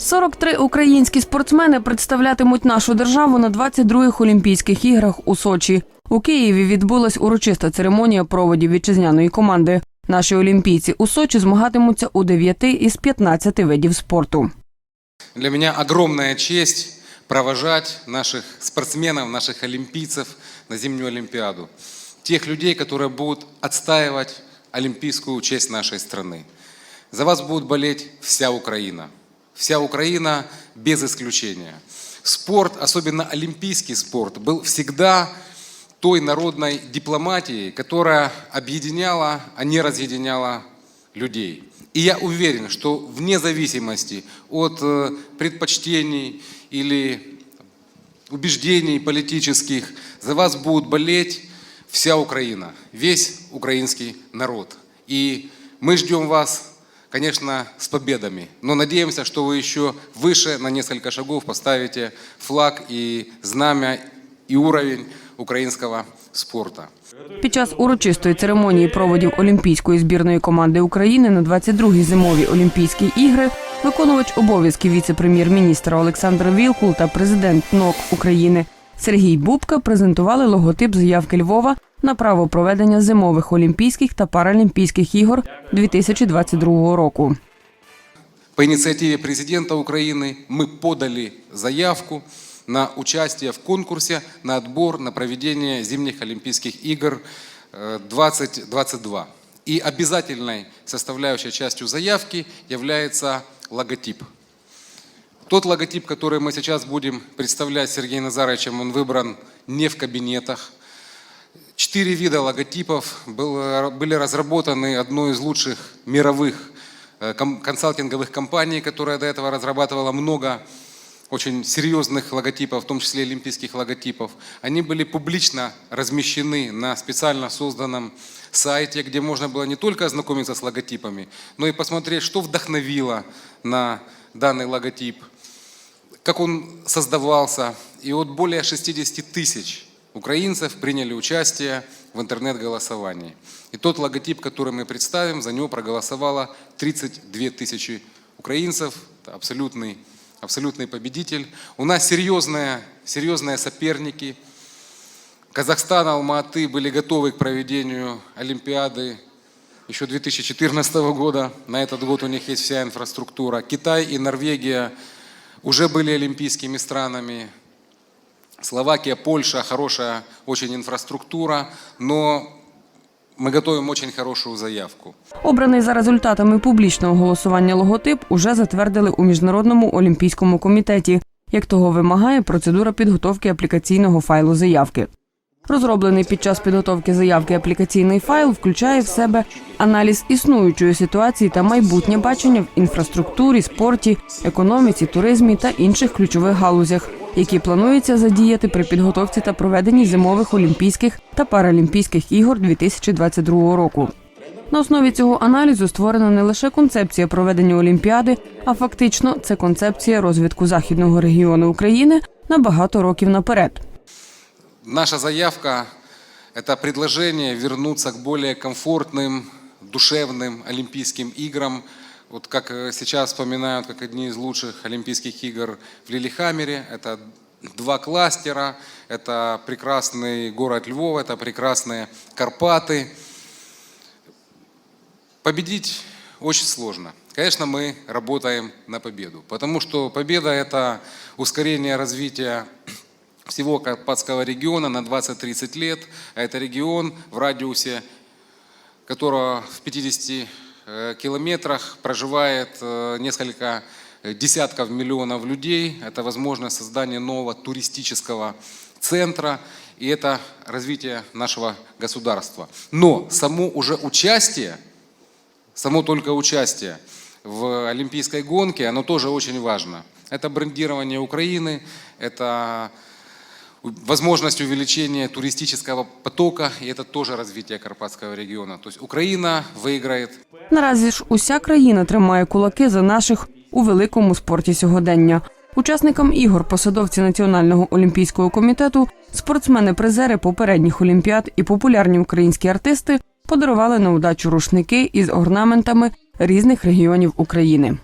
43 українські спортсмени представлятимуть нашу державу на 22-х Олімпійських іграх у Сочі. У Києві відбулась урочиста церемонія проводів вітчизняної команди. Наші олімпійці у Сочі змагатимуться у 9 із 15 видів спорту. Для меня огромная честь провожать наших спортсменов, наших олимпийцев на зимнюю Олимпиаду. Тех людей, которые будут отстаивать олимпийскую честь нашей страны. За вас будет болеть вся Украина. Вся Украина без исключения. Спорт, особенно олимпийский спорт, был всегда той народной дипломатией, которая объединяла, а не разъединяла людей. И я уверен, что вне зависимости от э, предпочтений или убеждений политических, за вас будет болеть вся Украина, весь украинский народ. И мы ждем вас, конечно, с победами, но надеемся, что вы еще выше на несколько шагов поставите флаг и знамя и уровень украинского спорта. Під час урочистої церемонії проводів Олімпійської збірної команди України на 22-й зимові Олімпійські ігри виконувач обов'язків віце-прем'єр-міністра Олександр Вілкул та президент НОК України Сергій Бубка презентували логотип заявки Львова на право проведення зимових Олімпійських та Паралімпійських ігор 2022 року. По инициативе президента Украины мы подали заявку на участие в конкурсе на отбор на проведение зимних Олимпийских игр э, 2022. И обязательной составляющей частью заявки является логотип. Тот логотип, который мы сейчас будем представлять с Сергеем Назаровичем, он выбран не в кабинетах. Четыре вида логотипов были разработаны одной из лучших мировых э, консалтинговых компаний, которая до этого разрабатывала много очень серьезных логотипов, в том числе олимпийских логотипов. Они были публично размещены на специально созданном сайте, где можно было не только ознакомиться с логотипами, но и посмотреть, что вдохновило на данный логотип, как он создавался. И вот более 60 тысяч украинцев приняли участие в интернет-голосовании. И тот логотип, который мы представим, за него проголосовало 32 тысячи украинцев. Это абсолютный, абсолютный победитель. У нас серьезные, серьезные соперники. Казахстан, Алма-Аты были готовы к проведению Олимпиады еще 2014 года. На этот год у них есть вся инфраструктура. Китай и Норвегия уже были олимпийскими странами. Словакия, Польша, хорошая очень инфраструктура, но мы готовим очень хорошую заявку. Обраний за результатами публічного голосування логотип уже затвердили у міжнародному олімпійському комітеті, як того вимагає процедура підготовки аплікаційного файлу заявки. Розроблений під час підготовки заявки аплікаційний файл включає в себе аналіз існуючої ситуації та майбутнє бачення в інфраструктурі, спорті, економіці, туризмі та інших ключових галузях, які планується задіяти при підготовці та проведенні зимових олімпійських та паралімпійських ігор 2022 року. На основі цього аналізу створена не лише концепція проведення Олімпіади, а фактично це концепція розвитку західного регіону України на багато років наперед. Наша заявка – это предложение вернуться к более комфортным, душевным Олимпийским играм. Вот как э, сейчас вспоминают, как одни из лучших Олимпийских игр в Лилихаммере. Это два кластера, это прекрасный город Львов, это прекрасные Карпаты. Победить очень сложно. Конечно, мы работаем на победу, потому что победа – это ускорение развития всего Карпатского региона на 20-30 лет, а это регион в радиусе которого в 50 э, километрах проживает э, несколько э, десятков миллионов людей. Это возможность создания нового туристического центра, и это развитие нашего государства. Но само уже участие, само только участие в олимпийской гонке, оно тоже очень важно. Это брендирование Украины, это возможность увеличения туристического потока, и это тоже развитие Карпатского региона. То есть Украина выиграет Наразі ж уся країна тримає кулаки за наших у великому спорті сьогодення. Учасникам ігор посадовці Національного олімпійського комітету, спортсмени-призери попередніх олімпіад і популярні українські артисти подарували на удачу рушники із орнаментами різних регіонів України.